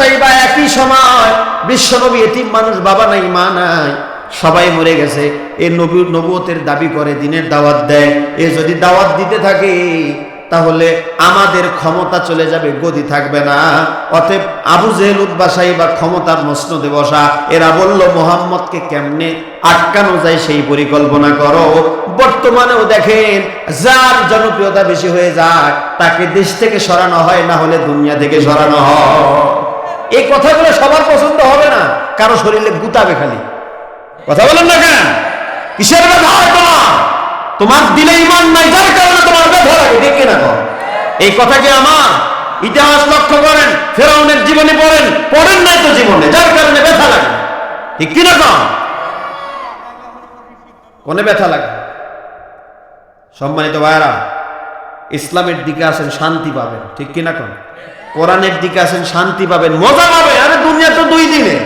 সাহিবা একই সময় বিশ্বনবী এতিম মানুষ, বাবা নাই, মা নাই, সবাই মরে গেছে। এ নবী, নবুয়তের দাবি করে, দিনের দাওয়াত দেয়। এ যদি দাওয়াত দিতে থাকে, তাহলে আমাদের ক্ষমতা চলে যাবে, গদি থাকবে না। অতএব আবু জেহেল উদ্বাসাই বা ক্ষমতার মসনদে বসা, এরা বলল, মোহাম্মদকে কেমনে আটকানো যায় সেই পরিকল্পনা করো। বর্তমানেও দেখেন, যার জনপ্রিয়তা বেশি হয়ে যায়, তাকে দেশ থেকে সরানো হয়, না হলে দুনিয়া থেকে সরানো হয়। এই কথাগুলো সবার পছন্দ হবে না। কারও শরীরে গুতাবে খালি। কথা বলেন না কেন? কিসের তোমার? দিলে ইমান নাই, যার কারণে তোমার ব্যথা লাগে দেখে না এই কথা কি আমার? ইতিহাস লক্ষ্য করেন, ফেরাউনের জীবনে পড়েন পড়েন নাই তো জীবনে, যার কারণে ব্যথা লাগে। ঠিক কিনা কম কোনে ব্যথা লাগে? সম্মানিত ভাইরা ইসলামের দিকে আসেন, শান্তি পাবেন। ঠিক কিনা কোন কোরআনের দিকে আসেন, শান্তি পাবেন, মজা পাবে আরে দুনিয়া তো দুই দিনে।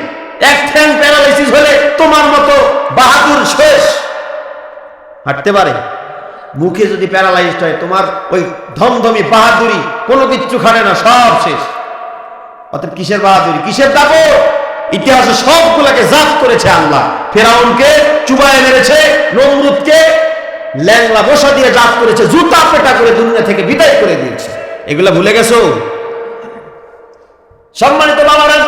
এক ঠ্যাং প্যারালাইসিস হলে তোমার মতো বাহাদুর শেষ। হাঁটতে পারে। মুখে যদি প্যারালাইজড হয়, তোমার ওই ধমধমি বাহাদুরি কোনো কিচ্ছু খাবে না, সব শেষ। অর্থাৎ কিসের বাহাদুরি? কিসের দাপট? ইতিহাসে সবগুলাকে জাত করেছে আল্লাহ। ফেরাউনকে চুবায় মেরেছে, নমরুদকে ল্যাংলা বসা দিয়ে জাত করেছে, জুতা পেটা করে দুনিয়া থেকে বিদায় করে দিয়েছে। এগুলা ভুলে গেছো? সম্মানিত বাবারা,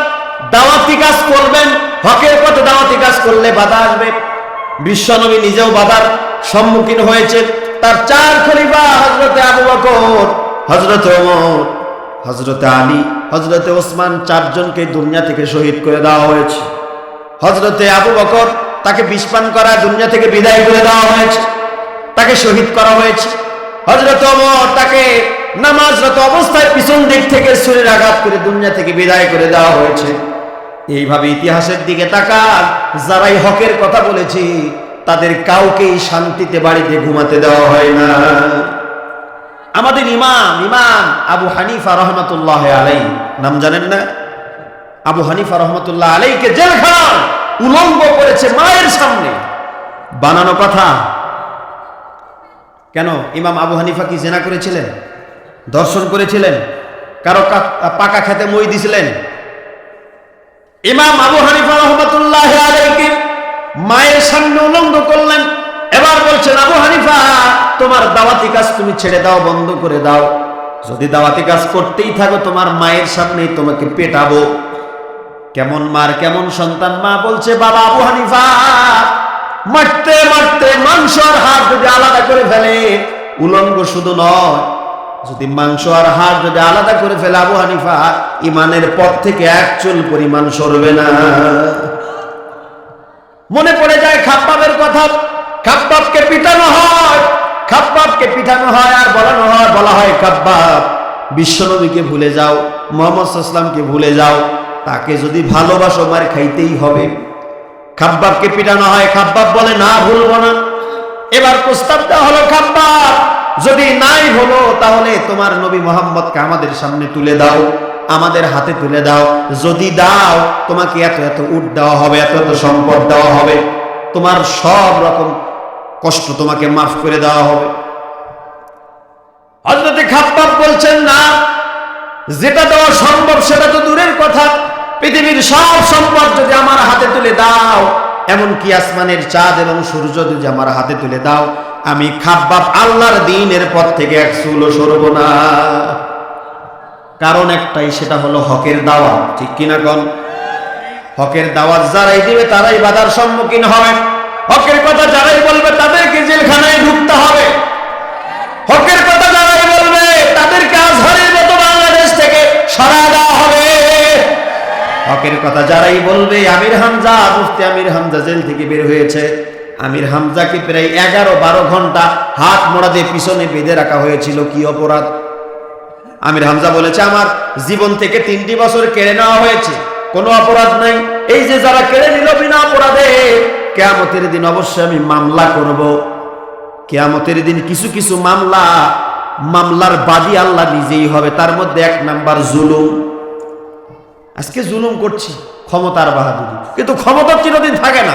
দাওয়াতি কাজ করবেন, হকের পথে দাওয়াতি কাজ করলে বাধা আসবে। বিশ্বনবী নিজেও বাধার সম্মুখীন হয়েছে তার চার খলিফা হজরতে আবু বকর হজরতে ওমর হজরতে আলী হজরতে ওসমান চারজনকে দুনিয়া থেকে শহীদ করে দেওয়া হয়েছে। হজরতে আবু বকর তাকে বিষপান করা, দুনিয়া থেকে বিদায় করে দেওয়া হয়েছে। তাকে শহীদ করা হয়েছে। হজরত ওমর তাকে নামাজরত অবস্থায় পিছন দিক থেকে শরীর আঘাত করে দুনিয়া থেকে বিদায় করে দেওয়া হয়েছে। এইভাবে ইতিহাসের দিকে তাকান, যারাই হকের কথা বলেছি, তাদের কাউকেই শান্তিতে বাড়িতে ঘুমাতে দেওয়া হয় না। আমাদের ইমাম ইমাম আবু হানিফা রহমতুল্লাহ আলাই নাম জানেন না? আবু হানিফা রহমতুল্লাহ আলাইকে জেলখানা উলঙ্গ করেছে মায়ের সামনে। বানানো কথা কেন? ইমাম আবু হানিফা কি জেনা করেছিলেন? দর্শন করেছিলেন। কারও পাকা খেতে মই দিছিলেন। ইমাম আবু হানিফা রহমতুল্লাহ আলাইকে মায়ের সামনে উলঙ্গ করলেন। এবার বলছেন, আবু হানিফা, তোমার দাওয়াতি কাজ তুমি ছেড়ে দাও, বন্ধ করে দাও। যদি দাওয়াতি কাজ করতেই থাকো, তোমার মায়ের সামনেই তোমাকে পেটাবো। কেমন মার, কেমন সন্তান? মা বলছে, বাবা আবু হানিফা, মারতে মারতে মাংস আর হাত যদি আলাদা করে ফেলে। উলঙ্গ শুধু নয় যদি মাংস আর হাত যদি আলাদা করে ফেলে আবু হানিফা ইমানের পথ থেকে এক চুল পরিমাণ সরবে না। মনে পড়ে যায় খাপ্পাবের কথা খাপ্পাবকে পিটানো হয় খাপ্পাবকে পিটানো হয় আর বলানো হয়, বলা হয় খাপ্পাব বিশ্বনবীকে ভুলে যাও, মোহাম্মদ সাল্লামকে ভুলে যাও, তাকে যদি ভালোবাসো মার খাইতেই হবে। খাব্বাবকে পিটানো হয়, খাব্বাব বলে, না, ভুলবো না। এবার প্রস্তাব দেওয়া হলো, খাব্বাব যদি নাই হলো, তাহলে তোমার নবী মোহাম্মদকে আমাদের সামনে তুলে দাও, আমাদের হাতে তুলে দাও। যদি দাও, তোমাকে এত এত উঠ দেওয়া হবে, এত এত সম্পদ দেওয়া হবে। তোমার সব রকম কষ্ট তোমাকে মাফ করে দেওয়া হবে। হজরতে খাপ্পাব বলছেন, না, যেটা দেওয়া সম্ভব সেটা তো দূরের কথা। পৃথিবীর সব সম্পদ যদি আমার হাতে তুলে দাও, এমনকি আসমানের চাঁদ এবং সূর্য যদি আমার হাতে তুলে দাও আমি খাব্বাব আল্লাহর দিনের পথ থেকে এক চুলো সরব না। কারণ একটাই, সেটা হলো হকের দাওয়াত। ঠিক কিনা কন? হকের দাওয়াত যারাই দিবে, তারাই বাধার সম্মুখীন হবে। হকের কথা যারাই বলবে, তাদেরকে জেলখানায় ঢুকতে হবে। হকের কথা যারাই বলবে, তাদেরকে আজহারের মতো বাংলাদেশ থেকে সরা দেওয়া হবে। হকের কথা যারাই বলবে, আমির হামজা, মুফতি আমির হামজা জেল থেকে বের হয়েছে। আমির হামজাকে প্রায় এগারো বারো ঘণ্টা হাত মোড়া দিয়ে পিছনে বেঁধে রাখা হয়েছিল। কি অপরাধ? আমির হামজা বলেছে, আমার জীবন থেকে তিনটি বছর কেড়ে নেওয়া হয়েছে। কোনো অপরাধ নাই। এই যে যারা কেড়ে নিল বিনা অপরাধে, কেয়ামতের দিন অবশ্যই আমি মামলা করব। কেয়ামতের দিন কিছু কিছু মামলা, মামলার বাদী আল্লাহ নিজেই হবে। তার মধ্যে এক নাম্বার জুলুম। আজকে জুলুম করছি, ক্ষমতার বাহাদুরি। কিন্তু ক্ষমতা চিরদিন থাকে না।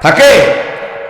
থাকে।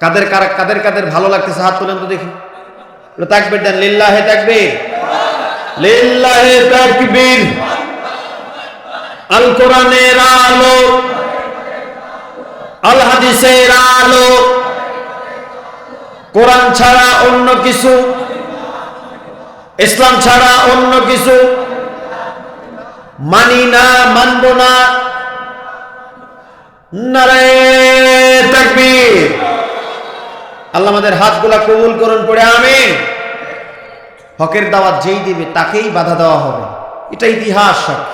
কাদের কার কাদের কাদের ভালো লাগতেছে? হাত তুলেন তো দেখি। তাকবীর দেন, লিল্লাহে তাকবীর। লিল্লাহে তাকবীর। আল কোরআনের আলো আল হাদিসের আলো। কোরআন ছাড়া অন্য কিছু, ইসলাম ছাড়া অন্য কিছু মানি না, মানব না। নারায়ে তাকবীর আল্লাহ আমাদের হাতগুলা কবুল করুন পড়ে, আমিন। হকের দাওয়াত যেই দিবে, তাকেই বাধা দেওয়া হবে। এটা ইতিহাস, সাক্ষী।